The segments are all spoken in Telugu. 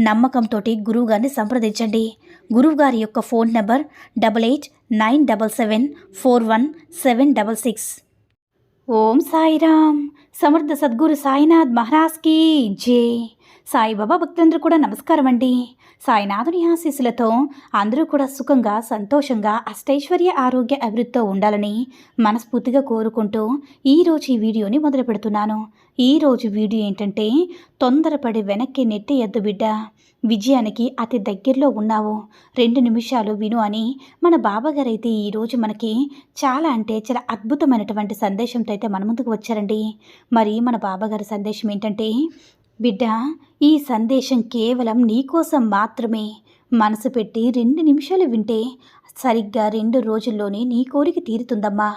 నమ్మకంతో గురువుగారిని సంప్రదించండి. గురువుగారి యొక్క phone number double eight nine double seven four one seven double six. Om Sairam. సమర్థ సద్గురు సాయినాథ్ మహారాజ్కి జే. సాయిబాబా భక్తులందరూ కూడా నమస్కారం అండి సాయినాథుని ఆశీస్సులతో అందరూ కూడా సుఖంగా సంతోషంగా అష్టైశ్వర్య ఆరోగ్య అభివృద్ధితో ఉండాలని మనస్ఫూర్తిగా కోరుకుంటూ ఈరోజు ఈ వీడియోని మొదలు పెడుతున్నాను. ఈరోజు వీడియో ఏంటంటే తొందరపడి వెనక్కి నెట్టి ఎద్దు బిడ్డ. విజయానికి అతి దగ్గరలో ఉన్నావు. రెండు నిమిషాలు విను అని మన బాబాగారు అయితే ఈరోజు మనకి చాలా అంటే చాలా అద్భుతమైనటువంటి సందేశంతో అయితే మన ముందుకు వచ్చారండి. మరి మన బాబాగారి సందేశం ఏంటంటే బిడ్డ ఈ సందేశం కేవలం నీకోసం మాత్రమే. మనసు పెట్టి రెండు నిమిషాలు వింటే సరిగ్గా రెండు రోజుల్లోనే నీ కోరిక తీరుతుందమ్మా.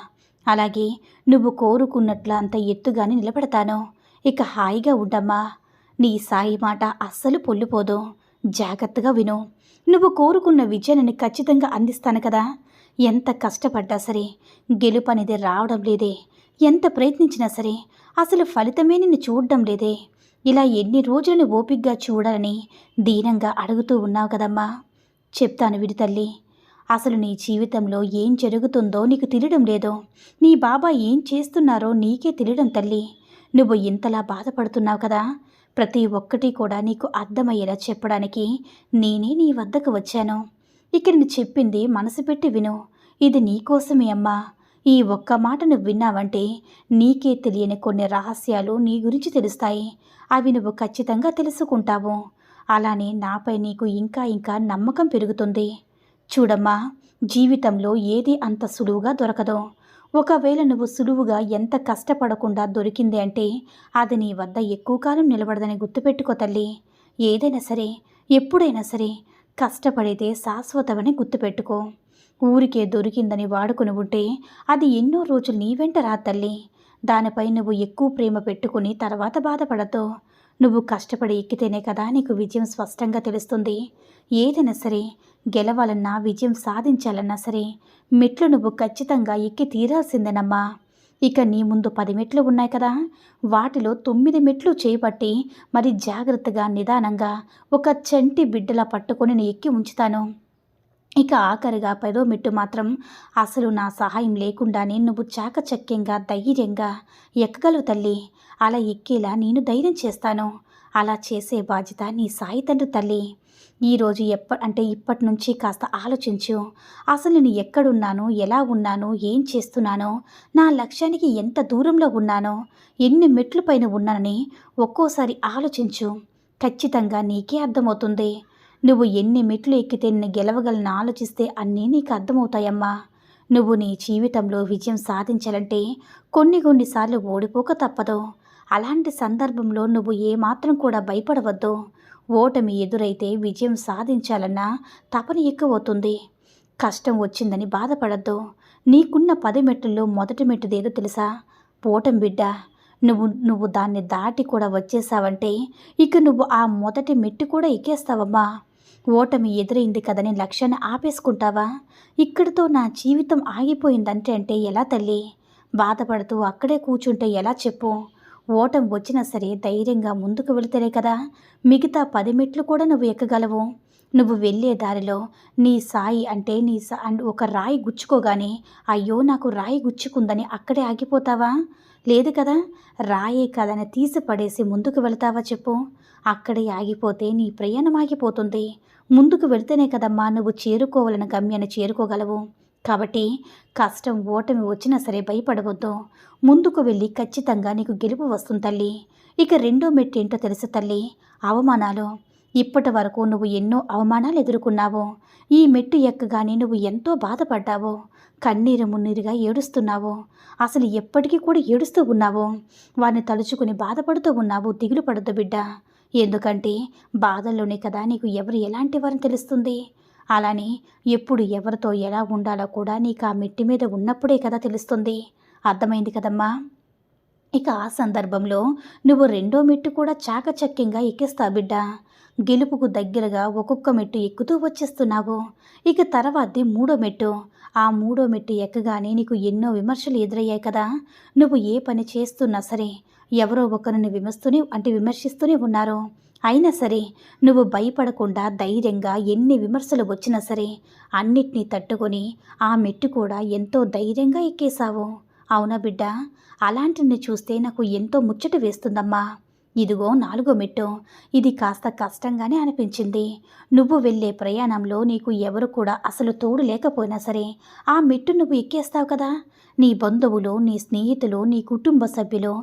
అలాగే నువ్వు కోరుకున్నట్లు అంత ఎత్తుగానే నిలబడతాను. ఇక హాయిగా ఉండమ్మా. నీ సాయి మాట అస్సలు పొల్లిపోదు. జాగ్రత్తగా విను. నువ్వు కోరుకున్న విజయాన్ని ఖచ్చితంగా అందిస్తాను కదా. ఎంత కష్టపడ్డా సరే గెలుపు అనేది రావడం లేదే. ఎంత ప్రయత్నించినా సరే అసలు ఫలితమే నిన్ను చూడడం లేదే. ఇలా ఎన్ని రోజులను ఓపిగ్గా చూడాలని దీనంగా అడుగుతూ ఉన్నావు కదమ్మా. చెప్తాను విడి తల్లి. అసలు నీ జీవితంలో ఏం జరుగుతుందో నీకు తెలియడం లేదో. నీ బాబా ఏం చేస్తున్నారో నీకే తెలియడం తల్లి. నువ్వు ఇంతలా బాధపడుతున్నావు కదా. ప్రతి ఒక్కటి కూడా నీకు అర్థమయ్యేలా చెప్పడానికి నేనే నీ వద్దకు వచ్చాను. ఇక్కడ నేను చెప్పింది మనసు పెట్టి విను. ఇది నీకోసమే అమ్మా. ఈ ఒక్క మాట నువ్వు విన్నావంటే నీకే తెలియని కొన్ని రహస్యాలు నీ గురించి తెలుస్తాయి. అవి నువ్వు ఖచ్చితంగా తెలుసుకుంటావు. అలానే నాపై నీకు ఇంకా ఇంకా నమ్మకం పెరుగుతుంది. చూడమ్మా జీవితంలో ఏది అంత సులువుగా దొరకదు. ఒకవేళ నువ్వు సులువుగా ఎంత కష్టపడకుండా దొరికింది అంటే అది నీ వద్ద ఎక్కువ కాలం నిలబడదని గుర్తుపెట్టుకో తల్లి. ఏదైనా సరే ఎప్పుడైనా సరే కష్టపడితే శాశ్వతమని గుర్తుపెట్టుకో. ఊరికే దొరికిందని వాడుకుని ఉంటే అది ఎన్నో రోజులు నీ వెంట రా తల్లి. దానిపై నువ్వు ఎక్కువ ప్రేమ పెట్టుకుని తర్వాత బాధపడద్దు నువ్వు కష్టపడి ఎక్కితేనే కదా నీకు విజయం స్పష్టంగా తెలుస్తుంది. ఏదైనా సరే గెలవాలన్నా విజయం సాధించాలన్నా సరే మెట్లు నువ్వు ఖచ్చితంగా ఎక్కి తీరాల్సిందేనమ్మా. ఇక నీ ముందు పది మెట్లు ఉన్నాయి కదా. వాటిలో తొమ్మిది మెట్లు చేపట్టి మరి జాగ్రత్తగా నిదానంగా ఒక చంటి బిడ్డలా పట్టుకొని నేను ఎక్కి ఉంచుతాను. ఇక ఆఖరిగా పదో మెట్టు మాత్రం అసలు నా సహాయం లేకుండానే నువ్వు చాకచక్యంగా ధైర్యంగా ఎక్కగలవు తల్లి. అలా ఎక్కేలా నేను ధైర్యం చేస్తాను. అలా చేసే బాధ్యత నీ సాయి తండ్రి తల్లి. ఈరోజు ఎప్ప అంటే ఇప్పటి నుంచి కాస్త ఆలోచించు. అసలు నేను ఎక్కడున్నాను ఎలా ఉన్నాను ఏం చేస్తున్నానో నా లక్ష్యానికి ఎంత దూరంలో ఉన్నానో ఎన్ని మెట్లు పైన ఉన్నానని ఒక్కోసారి ఆలోచించు. ఖచ్చితంగా నీకే అర్థమవుతుంది. నువ్వు ఎన్ని మెట్లు ఎక్కితే నిన్ను గెలవగలను ఆలోచిస్తే అన్నీ నీకు అర్థమవుతాయమ్మా. నువ్వు నీ జీవితంలో విజయం సాధించాలంటే కొన్ని కొన్నిసార్లు ఓడిపోక తప్పదు. అలాంటి సందర్భంలో నువ్వు ఏమాత్రం కూడా భయపడవద్దు. ఓటమి ఎదురైతే విజయం సాధించాలన్నా తపన ఎక్కువవుతుంది. కష్టం వచ్చిందని బాధపడద్దు. నీకున్న పది మెట్టుల్లో మొదటి మెట్టుదేదో తెలుసా? ఓటం బిడ్డ నువ్వు నువ్వు దాన్ని దాటి కూడా వచ్చేసావంటే ఇక నువ్వు ఆ మొదటి మెట్టు కూడా ఎక్కేస్తావమ్మా. ఓటమి ఎదురైంది కదని లక్ష్యాన్ని ఆపేసుకుంటావా? ఇక్కడితో నా జీవితం ఆగిపోయిందంటే అంటే ఎలా తల్లి? బాధపడుతూ అక్కడే కూర్చుంటే ఎలా చెప్పు? ఓటం వచ్చినా సరే ధైర్యంగా ముందుకు వెళితేనే కదా మిగతా పది మెట్లు కూడా నువ్వు ఎక్కగలవు. నువ్వు వెళ్ళే దారిలో నీ సాయి అంటే నీ సా ఒక రాయి గుచ్చుకోగానే అయ్యో నాకు రాయి గుచ్చుకుందని అక్కడే ఆగిపోతావా? లేదు కదా రాయే కదని తీసి పడేసి ముందుకు వెళతావా చెప్పు. అక్కడే ఆగిపోతే నీ ప్రయాణం ఆగిపోతుంది. ముందుకు వెళ్తేనే కదమ్మా నువ్వు చేరుకోవాలని గమ్యాన్ని చేరుకోగలవు. కాబట్టి కష్టం ఓటమి వచ్చినా సరే భయపడవద్దు. ముందుకు వెళ్ళి ఖచ్చితంగా నీకు గెలుపు వస్తుంది తల్లి. ఇక రెండో మెట్టు ఏంటో తెలుసు తల్లి. అవమానాలు. ఇప్పటి వరకు నువ్వు ఎన్నో అవమానాలు ఎదుర్కొన్నావో ఈ మెట్టు ఎక్కగానే నువ్వు ఎంతో బాధపడ్డావు కన్నీరు మున్నీరుగా ఏడుస్తున్నావో అసలు ఎప్పటికీ కూడా ఏడుస్తూ ఉన్నావో వారిని తలుచుకుని బాధపడుతూ ఉన్నావు దిగులు పడదు బిడ్డ. ఎందుకంటే బాధల్లోనే కదా నీకు ఎవరు ఎలాంటి వారిని తెలుస్తుంది? అలానే ఎప్పుడు ఎవరితో ఎలా ఉండాలో కూడా నీకు ఆ మెట్టి మీద ఉన్నప్పుడే కదా తెలుస్తుంది. అర్థమైంది కదమ్మా? ఇక ఆ సందర్భంలో నువ్వు రెండో మెట్టు కూడా చాకచక్యంగా ఎక్కిస్తావు బిడ్డ. గెలుపుకు దగ్గరగా ఒక్కొక్క మెట్టు ఎక్కుతూ వచ్చేస్తున్నావు. ఇక తర్వాతది మూడో మెట్టు. ఆ మూడో మెట్టు ఎక్కగానే నీకు ఎన్నో విమర్శలు ఎదురయ్యాయి కదా. నువ్వు ఏ పని చేస్తున్నా సరే ఎవరో ఒకరిని విమర్స్తూనే అంటే విమర్శిస్తూనే ఉన్నారు. అయినా సరే నువ్వు భయపడకుండా ధైర్యంగా ఎన్ని విమర్శలు వచ్చినా సరే అన్నిటినీ తట్టుకొని ఆ మెట్టు కూడా ఎంతో ధైర్యంగా ఎక్కేశావు. అవునా బిడ్డ? అలాంటిని చూస్తే నాకు ఎంతో ముచ్చట వేస్తుందమ్మా. ఇదిగో నాలుగో మెట్టు. ఇది కాస్త కష్టంగానే అనిపించింది. నువ్వు వెళ్ళే ప్రయాణంలో నీకు ఎవరు కూడా అసలు తోడు లేకపోయినా సరే ఆ మెట్టు నువ్వు ఎక్కేస్తావు కదా. నీ బంధువులు నీ స్నేహితులు నీ కుటుంబ సభ్యులు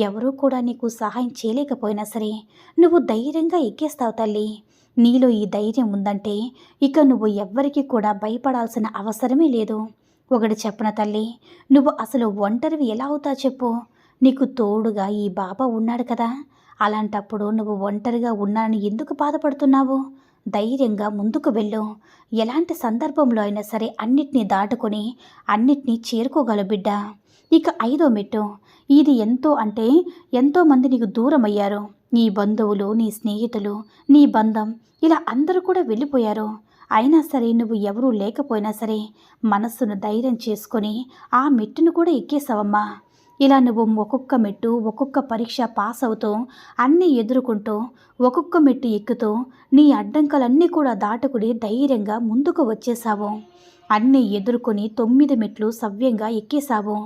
ఎవరూ కూడా నీకు సహాయం చేయలేకపోయినా సరే నువ్వు ధైర్యంగా ఎక్కేస్తావు తల్లి. నీలో ఈ ధైర్యం ఉందంటే ఇక నువ్వు ఎవ్వరికి కూడా భయపడాల్సిన అవసరమే లేదు. ఒకటి చెప్పన తల్లి? నువ్వు అసలు ఒంటరివి ఎలా అవుతావు చెప్పు. నీకు తోడుగా ఈ బాబా ఉన్నాడు కదా. అలాంటప్పుడు నువ్వు ఒంటరిగా ఉన్నానని ఎందుకు బాధపడుతున్నావు? ధైర్యంగా ముందుకు వెళ్ళు. ఎలాంటి సందర్భంలో అయినా సరే అన్నిటినీ దాటుకొని అన్నిటినీ చేరుకోగలవు బిడ్డ. ఇక ఐదో మెట్టు. ఇది ఎంతో అంటే ఎంతోమంది నీకు దూరం అయ్యారు నీ బంధువులు నీ స్నేహితులు నీ బంధం ఇలా అందరూ కూడా వెళ్ళిపోయారు. అయినా సరే నువ్వు ఎవరూ లేకపోయినా సరే మనస్సును ధైర్యం చేసుకొని ఆ మెట్టును కూడా ఎక్కేసావమ్మా ఇలా నువ్వు ఒక్కొక్క మెట్టు ఒక్కొక్క పరీక్ష పాస్ అవుతూ అన్నీ ఎదుర్కొంటూ ఒక్కొక్క మెట్టు ఎక్కుతూ నీ అడ్డంకలన్నీ కూడా దాటుకుని ధైర్యంగా ముందుకు వచ్చేసావు అన్నీ ఎదుర్కొని తొమ్మిది మెట్లు సవ్యంగా ఎక్కేశావు.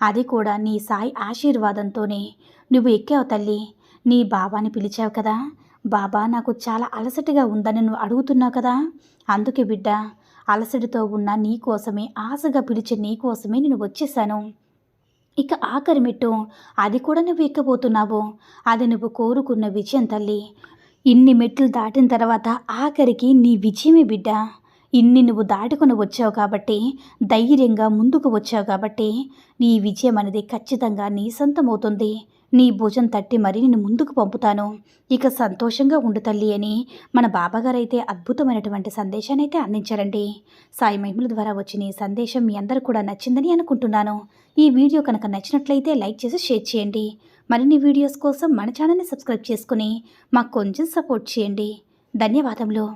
అది కూడా నీ సాయి ఆశీర్వాదంతోనే. నువ్వు ఎక్కావు తల్లి. నీ బాబాని పిలిచావు కదా. బాబా నాకు చాలా అలసటగా ఉందని నువ్వు అడుగుతున్నావు కదా. అందుకే బిడ్డ అలసటతో ఉన్న నీ కోసమే ఆశగా పిలిచే నీ కోసమే నేను వచ్చేసాను ఇక ఆఖరి మెట్టు. అది కూడా నువ్వు ఎక్కబోతున్నావు? అది నువ్వు కోరుకున్న విజయం తల్లి. ఇన్ని మెట్లు దాటిన తర్వాత ఆఖరికి నీ విజయమే బిడ్డ. ఇన్ని నువ్వు దాటుకుని వచ్చావు కాబట్టి ధైర్యంగా ముందుకు వచ్చావు కాబట్టి నీ విజయం అనేది ఖచ్చితంగా నీ సొంతమవుతుంది. నీ భుజం తట్టి మరీ నిన్ను ముందుకు పంపుతాను. ఇక సంతోషంగా ఉండు తల్లి అని మన బాబాగారైతే అద్భుతమైనటువంటి సందేశాన్ని అయితే అందించారండి. సాయి మహిమల ద్వారా వచ్చిన ఈ సందేశం మీ అందరూ కూడా నచ్చిందని అనుకుంటున్నాను. ఈ వీడియో కనుక నచ్చినట్లయితే లైక్ చేసి షేర్ చేయండి. మరిన్ని వీడియోస్ కోసం మన ఛానల్ని సబ్స్క్రైబ్ చేసుకుని మాకు కొంచెం సపోర్ట్ చేయండి. ధన్యవాదములు.